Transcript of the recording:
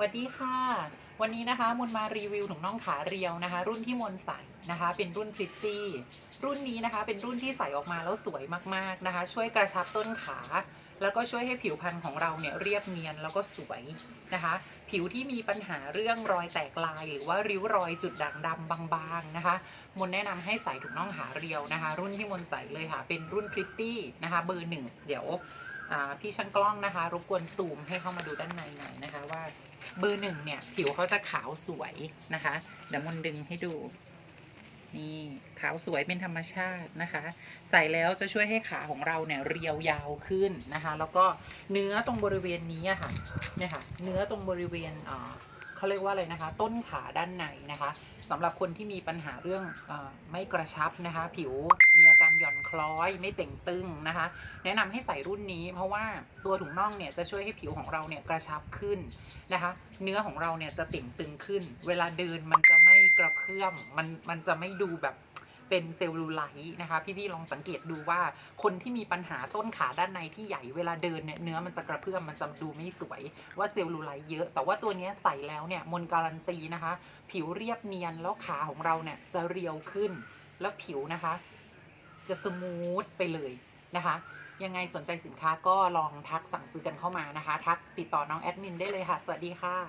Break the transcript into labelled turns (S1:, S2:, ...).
S1: สวัสดีค่ะ วันนี้นะคะมนมารีวิวถุงน่องขาเรียวนะคะ รุ่นที่มนใส่นะคะ เป็นรุ่นพริตตี้รุ่นนี้นะคะเป็นรุ่นที่ใส่ออกมาแล้วสวยมากๆนะคะ ช่วยกระชับต้นขา แล้วก็ช่วยให้ผิวพรรณของเราเนี่ยเรียบเนียนแล้วก็สวยนะคะ ผิวที่มีปัญหาเรื่องรอยแตกลาย หรือว่าริ้วรอยจุดด่างดำบางๆนะคะ มนแนะนำให้ใส่ถุงน่องขาเรียวนะคะ รุ่นที่มนใส่เลยค่ะ เป็นรุ่นพริตตี้นะคะ เบอร์หนึ่งเดี๋ยวอ่า พี่ช่างกล้องนะคะ รบกวนซูมให้เข้ามาดูด้านในหน่อยนะคะว่าเบอร์หนึ่งเนี่ย ผิวเขาจะขาวสวยนะคะเดี๋ยวมนดึงให้ดู นี่ขาวสวยเป็นธรรมชาตินะคะ ใส่แล้วจะช่วยให้ขาของเราเนี่ยเรียวยาวขึ้นนะคะ แล้วก็เนื้อตรงบริเวณนี้ค่ะเนี่ยค่ะ เนื้อตรงบริเวณอ่า เขาเรียกว่าอะไรนะคะ ต้นขาด้านในนะคะสำหรับคนที่มีปัญหาเรื่องอไม่กระชับนะคะ ผิวมีอาการหย่อนคล้อยไม่เต่งตึงนะคะ แนะนำให้ใส่รุ่นนี้ เพราะว่าตัวถุงน่องเนี่ยจะช่วยให้ผิวของเราเนี่ยกระชับขึ้นนะคะ เนื้อของเราเนี่ยจะเต่งตึงขึ้น เวลาเดินมันจะไม่กระเพื่อมมันมันจะไม่ดูแบบ เป็นเซลลูไลท์นะคะพี่ ๆ ลองสังเกตดูว่าคนที่มีปัญหาต้นขาด้านในที่ใหญ่เวลาเดินเนี่ยเนื้อมันจะกระเพื่อมมันจะดูไม่สวยว่าเซลลูไลท์เยอะ แต่ว่าตัวนี้ใส่แล้วเนี่ยมนการันตีนะคะ ผิวเรียบเนียนแล้วขาของเราเนี่ยจะเรียวขึ้น แล้วผิวนะคะ จะสมูทไปเลยนะคะยังไงสนใจสินค้าก็ลองทักสั่งซื้อกันเข้ามานะคะ ทักติดต่อน้องแอดมินได้เลยค่ะ สวัสดีค่ะ